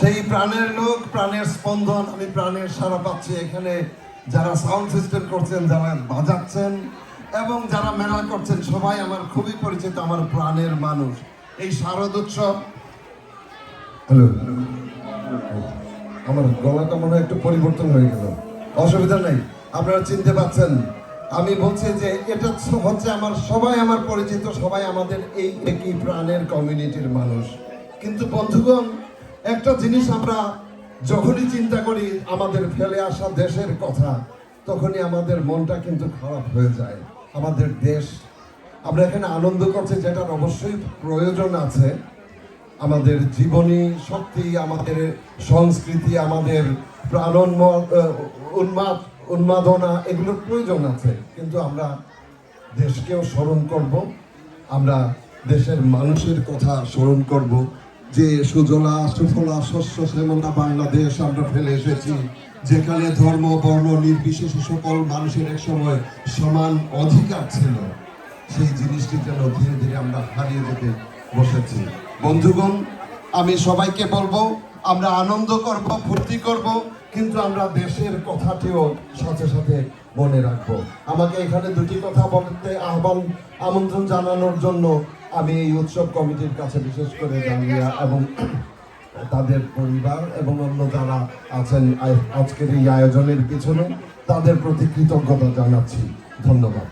সেই প্রাণের লোক, প্রাণের স্পন্দন, আমি প্রাণের সারা পাচ্ছি এখানে। যারা সাউন্ড সিস্টেম করছেন, যারা বাজাচ্ছেন, এবং যারা মেলা করছেন, সবাই আমার খুবই পরিচিত, আমার প্রাণের মানুষ। এই শারদ উৎসব। হ্যালো। আমার গলাটা মনে একটু পরিবর্তন হয়ে গেল। অসুবিধা নেই, আপনারা চিনতে পাচ্ছেন। আমি বলছি যে এটা হচ্ছে আমার সবাই আমার পরিচিত, সবাই আমাদের এই একই প্রাণের কমিউনিটির মানুষ। কিন্তু বন্ধুগণ একটা জিনিস আমরা যখনই চিন্তা করি, আমাদের ফেলে আসা দেশের কথা, তখনই আমাদের মনটা কিন্তু খারাপ হয়ে যায়। আমাদের দেশ, আমরা এখানে আনন্দ করছি, যেটার অবশ্যই প্রয়োজন আছে। আমাদের জীবনী শক্তি, আমাদের সংস্কৃতি, আমাদের প্রাণোন্ম উন্মাদ, উন্মাদনা, এগুলোর প্রয়োজন আছে। কিন্তু আমরা দেশকেও স্মরণ করব, আমরা দেশের মানুষের কথা স্মরণ করব। যে সুজলা, সুফলা, শস্য শ্যামলা বাংলাদেশ আমরা ফেলে এসেছি, যেখানে ধর্ম, বর্ণ, নির্বিশেষে সকল মানুষের এক সময় সমান অধিকার ছিল, সেই জিনিসটি যেন ধীরে ধীরে আমরা হারিয়ে যেতে বসেছি। বন্ধুগণ, আমি সবাইকে বলব আমরা আনন্দ করব, ফুর্তি করব, কিন্তু আমরা দেশের কথাটিও সাথে সাথে মনে রাখব। আমাকে এখানে দুটি কথা বলতে আহ্বান, আমন্ত্রণ জানানোর জন্য আমি এই উৎসব কমিটির কাছে বিশেষ করে জানিয়া এবং তাদের পরিবার এবং অন্য যারা আছেন আজকের এই আয়োজনের পিছনে তাদের প্রতি কৃতজ্ঞতা জানাচ্ছি। ধন্যবাদ।